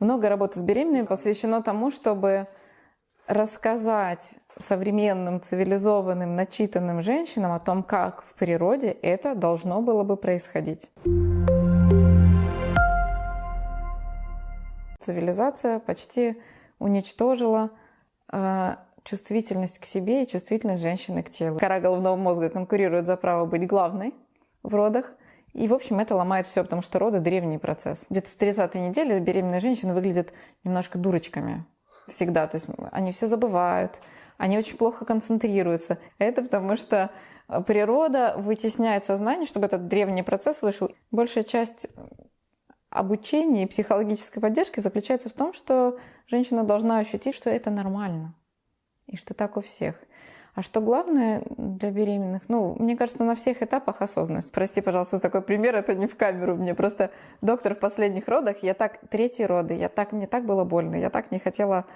Много работы с беременными посвящено тому, чтобы рассказать современным, цивилизованным, начитанным женщинам о том, как в природе это должно было бы происходить. Цивилизация почти уничтожила э, чувствительность к себе и чувствительность женщины к телу. Кора головного мозга конкурирует за право быть главной в родах. И, в общем, это ломает все, потому что роды – древний процесс. Где-то с 30 недели беременные женщины выглядят немножко дурочками всегда. То есть они все забывают, они очень плохо концентрируются. Это потому что природа вытесняет сознание, чтобы этот древний процесс вышел. Большая часть обучения и психологической поддержки заключается в том, что женщина должна ощутить, что это нормально и что так у всех. А что главное для беременных? Ну, мне кажется, на всех этапах осознанность. Прости, пожалуйста, такой пример, это не в камеру. Мне просто доктор в последних родах, я так, третьи роды, я так, мне так было больно, я так не хотела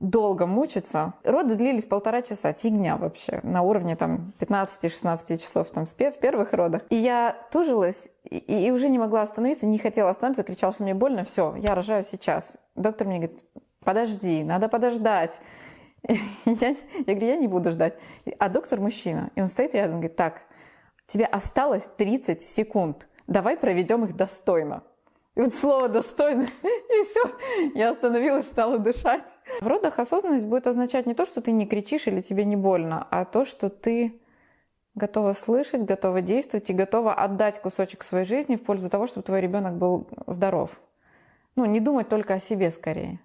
долго мучиться. Роды длились полтора часа, фигня вообще, на уровне там 15-16 часов там в первых родах. И я тужилась и, и уже не могла остановиться, не хотела остановиться, кричала, что мне больно, все, я рожаю сейчас. Доктор мне говорит, подожди, надо подождать. Я, я говорю, я не буду ждать. А доктор мужчина, и он стоит рядом и говорит, так, тебе осталось 30 секунд, давай проведем их достойно. И вот слово «достойно», и все, я остановилась, стала дышать. В родах осознанность будет означать не то, что ты не кричишь или тебе не больно, а то, что ты готова слышать, готова действовать и готова отдать кусочек своей жизни в пользу того, чтобы твой ребенок был здоров. Ну, не думать только о себе скорее.